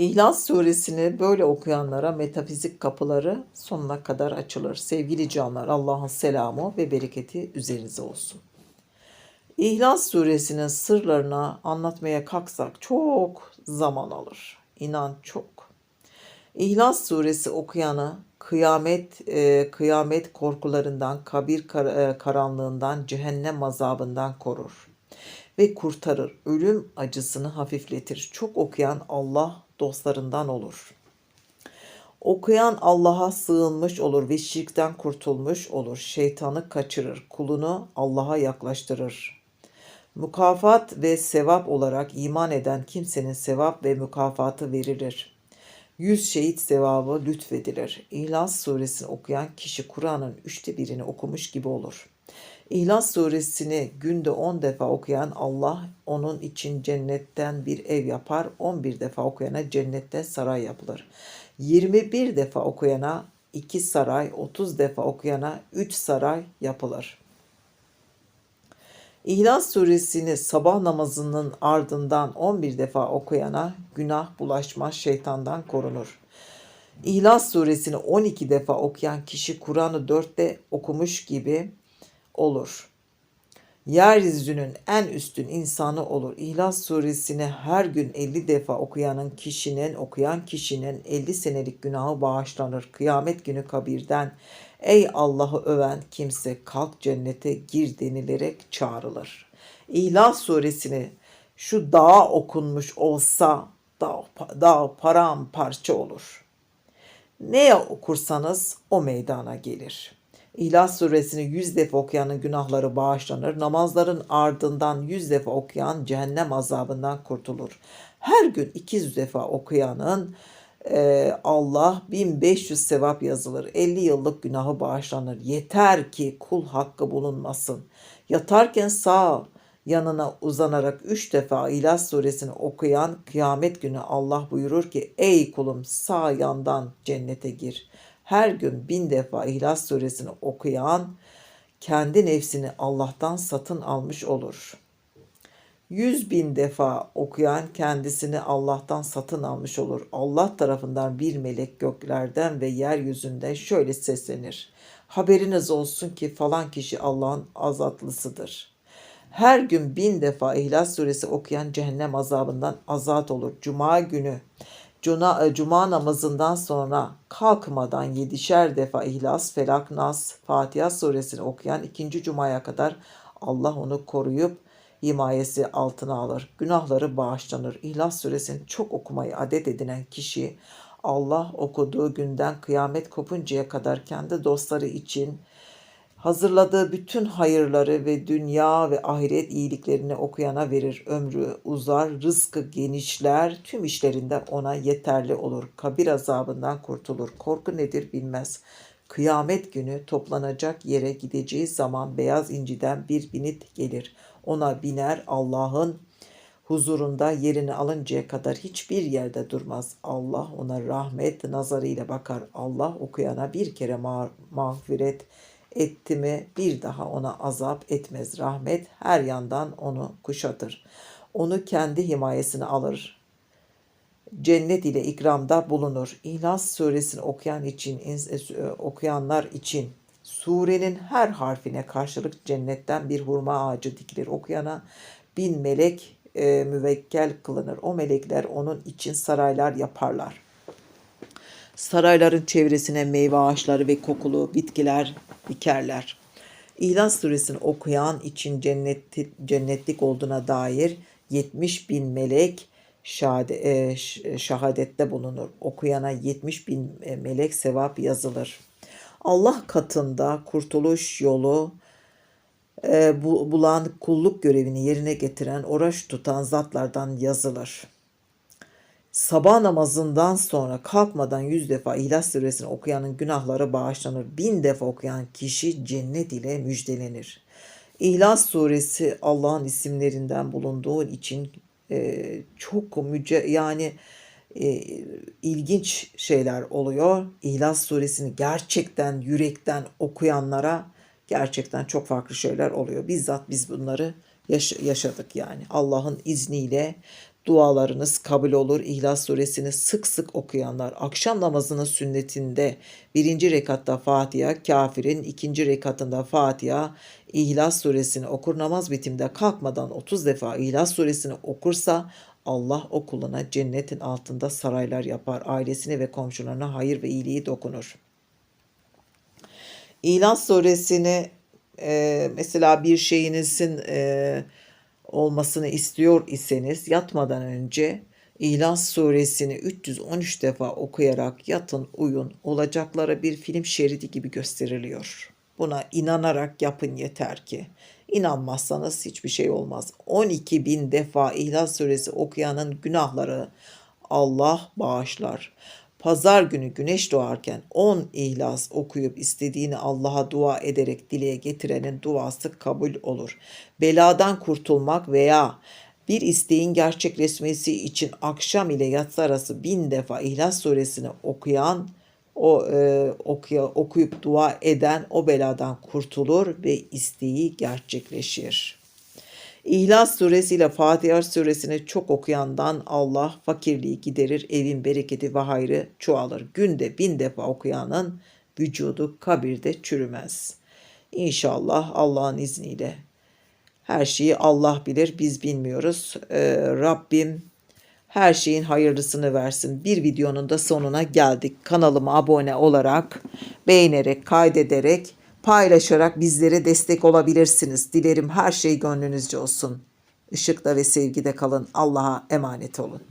İhlas suresini böyle okuyanlara metafizik kapıları sonuna kadar açılır. Sevgili canlar Allah'ın selamı ve bereketi üzerinize olsun. İhlas suresinin sırlarını anlatmaya kalksak çok zaman alır. İnan çok. İhlas suresi okuyanı kıyamet e, kıyamet korkularından, kabir kar- e, karanlığından, cehennem azabından korur ve kurtarır. Ölüm acısını hafifletir. Çok okuyan Allah dostlarından olur. Okuyan Allah'a sığınmış olur ve şirkten kurtulmuş olur. Şeytanı kaçırır, kulunu Allah'a yaklaştırır. Mukafat ve sevap olarak iman eden kimsenin sevap ve mükafatı verilir. Yüz şehit sevabı lütfedilir. İhlas suresini okuyan kişi Kur'an'ın üçte birini okumuş gibi olur. İhlas suresini günde 10 defa okuyan Allah onun için cennetten bir ev yapar. 11 defa okuyana cennette saray yapılır. 21 defa okuyana 2 saray, 30 defa okuyana 3 saray yapılır. İhlas suresini sabah namazının ardından 11 defa okuyana günah bulaşmaz şeytandan korunur. İhlas suresini 12 defa okuyan kişi Kur'an'ı 4'te okumuş gibi olur. Yeryüzünün en üstün insanı olur. İhlas suresini her gün 50 defa okuyanın kişinin, okuyan kişinin 50 senelik günahı bağışlanır. Kıyamet günü kabirden ey Allah'ı öven kimse kalk cennete gir denilerek çağrılır. İhlas suresini şu dağa okunmuş olsa dağ, dağ paramparça olur. Neye okursanız o meydana gelir.'' İhlas suresini yüz defa okuyanın günahları bağışlanır. Namazların ardından yüz defa okuyan cehennem azabından kurtulur. Her gün 200 defa okuyanın e, Allah 1500 sevap yazılır. 50 yıllık günahı bağışlanır. Yeter ki kul hakkı bulunmasın. Yatarken sağ yanına uzanarak üç defa İhlas suresini okuyan kıyamet günü Allah buyurur ki ey kulum sağ yandan cennete gir.'' Her gün bin defa İhlas suresini okuyan kendi nefsini Allah'tan satın almış olur. Yüz bin defa okuyan kendisini Allah'tan satın almış olur. Allah tarafından bir melek göklerden ve yeryüzünde şöyle seslenir. Haberiniz olsun ki falan kişi Allah'ın azatlısıdır. Her gün bin defa İhlas suresi okuyan cehennem azabından azat olur. Cuma günü Cuma, e, Cuma namazından sonra kalkmadan yedişer defa İhlas, Felak, Nas, Fatiha suresini okuyan ikinci Cuma'ya kadar Allah onu koruyup himayesi altına alır. Günahları bağışlanır. İhlas suresini çok okumayı adet edinen kişi Allah okuduğu günden kıyamet kopuncaya kadar kendi dostları için hazırladığı bütün hayırları ve dünya ve ahiret iyiliklerini okuyana verir. Ömrü uzar, rızkı genişler, tüm işlerinde ona yeterli olur. Kabir azabından kurtulur. Korku nedir bilmez. Kıyamet günü toplanacak yere gideceği zaman beyaz inciden bir binit gelir. Ona biner Allah'ın huzurunda yerini alıncaya kadar hiçbir yerde durmaz. Allah ona rahmet nazarıyla bakar. Allah okuyana bir kere ma- mağfiret etti mi bir daha ona azap etmez. Rahmet her yandan onu kuşatır. Onu kendi himayesine alır. Cennet ile ikramda bulunur. İhlas suresini okuyan için e, okuyanlar için surenin her harfine karşılık cennetten bir hurma ağacı dikilir. Okuyana bin melek e, müvekkel kılınır. O melekler onun için saraylar yaparlar. Sarayların çevresine meyve ağaçları ve kokulu bitkiler dikerler. İhlas suresini okuyan için cennet, cennetlik olduğuna dair 70 bin melek şahade, e, şahadette bulunur. Okuyana 70 bin e, melek sevap yazılır. Allah katında kurtuluş yolu e, bulan kulluk görevini yerine getiren, oruç tutan zatlardan yazılır sabah namazından sonra kalkmadan yüz defa İhlas Suresini okuyanın günahları bağışlanır. Bin defa okuyan kişi cennet ile müjdelenir. İhlas Suresi Allah'ın isimlerinden bulunduğu için e, çok müce yani e, ilginç şeyler oluyor. İhlas Suresini gerçekten yürekten okuyanlara gerçekten çok farklı şeyler oluyor. Bizzat biz bunları yaş- yaşadık yani. Allah'ın izniyle dualarınız kabul olur. İhlas suresini sık sık okuyanlar akşam namazının sünnetinde birinci rekatta Fatiha, kafirin ikinci rekatında Fatiha, İhlas suresini okur. Namaz bitiminde kalkmadan 30 defa İhlas suresini okursa Allah o kuluna cennetin altında saraylar yapar. Ailesine ve komşularına hayır ve iyiliği dokunur. İhlas suresini e, mesela bir şeyinizin e, olmasını istiyor iseniz yatmadan önce İhlas suresini 313 defa okuyarak yatın uyun olacaklara bir film şeridi gibi gösteriliyor. Buna inanarak yapın yeter ki. İnanmazsanız hiçbir şey olmaz. 12 bin defa İhlas suresi okuyanın günahları Allah bağışlar. Pazar günü güneş doğarken 10 ihlas okuyup istediğini Allah'a dua ederek dileğe getirenin duası kabul olur. Beladan kurtulmak veya bir isteğin gerçekleşmesi için akşam ile yatsı arası bin defa İhlas suresini okuyan, o e, okuya, okuyup dua eden o beladan kurtulur ve isteği gerçekleşir. İhlas suresi ile Fatiha suresini çok okuyandan Allah fakirliği giderir, evin bereketi ve hayrı çoğalır. Günde bin defa okuyanın vücudu kabirde çürümez. İnşallah Allah'ın izniyle. Her şeyi Allah bilir, biz bilmiyoruz. Ee, Rabbim her şeyin hayırlısını versin. Bir videonun da sonuna geldik. Kanalıma abone olarak, beğenerek, kaydederek, paylaşarak bizlere destek olabilirsiniz. Dilerim her şey gönlünüzce olsun. Işıkta ve sevgide kalın. Allah'a emanet olun.